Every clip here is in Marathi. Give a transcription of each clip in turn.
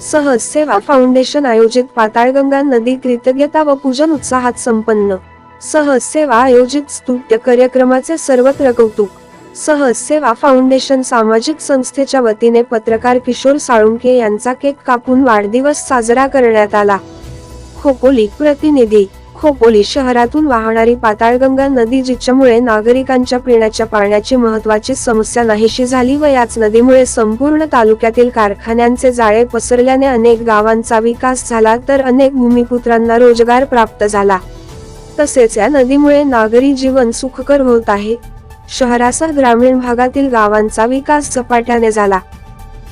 सहज सेवा फाउंडेशन आयोजित पाताळगंगा नदी कृतज्ञता व पूजन उत्साहात संपन्न. सहज सेवा आयोजित स्तुत्य कार्यक्रमाचे सर्वत्र कौतुक. सहज सेवा फाउंडेशन सामाजिक संस्थेच्या वतीने पत्रकार किशोर साळुंके यांचा केक कापून वाढदिवस साजरा करण्यात आला. खोपोली प्रतिनिधी खोपोली शहरातून वाहणारी पाताळगंगा नदी जिच्यामुळे नागरिकांच्या पिण्याच्या पाण्याची महत्वाची समस्या नाहीशी झाली व याच नदीमुळे संपूर्ण तालुक्यातील कारखान्यांचे जाळे पसरल्याने अनेक गावांचा विकास झाला तर अनेक भूमिपुत्रांना रोजगार प्राप्त झाला. तसेच या नदीमुळे नागरी जीवन सुखकर होत आहे. शहरासह ग्रामीण भागातील गावांचा विकास झपाट्याने झाला.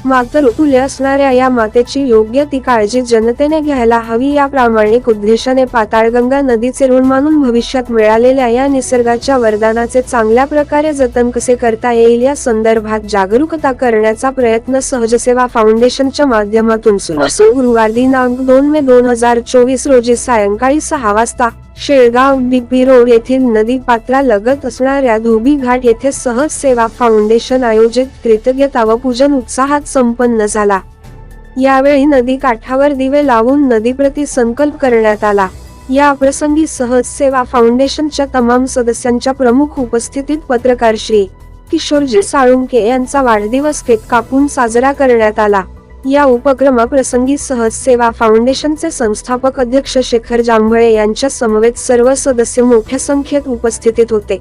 मातृतुल्य असणाऱ्या या मातेची योग्य ती काळजी जनतेने घ्यायला हवी या प्रामाणिक उद्देशाने पाताळगंगा नदीचे ऋण मानून भविष्यात मिळालेल्या या निसर्गाच्या वरदानाचे चांगल्या प्रकारे जतन कसे करता येईल या संदर्भात जागरूकता करण्याचा प्रयत्न सहजसेवा फाउंडेशनच्या माध्यमातून सुरू. असून गुरुवार दिनांक दोन मे दोन हजार चोवीस रोजी सायंकाळी सहा वाजता शेळगाव डीपी रोड येथील नदी पात्रालगत असणाऱ्या धोबी घाट येथे सहज सेवा फाउंडेशन आयोजित कृतज्ञता व पूजन उत्साहात संपन्न झाला. यावेळी नदी काठावर दिवे लावून नदीप्रती संकल्प करण्यात आला. या प्रसंगी सहज सेवा फाउंडेशनच्या तमाम सदस्यांच्या प्रमुख उपस्थितीत पत्रकार श्री किशोरजी साळुंके यांचा वाढदिवस केक कापून साजरा करण्यात आला. या उपक्रमाप्रसंगी सहज सेवा फाउंडेशनचे संस्थापक अध्यक्ष शेखर जांभळे यांच्या समवेत सर्व सदस्य मोठ्या संख्येत उपस्थितीत होते.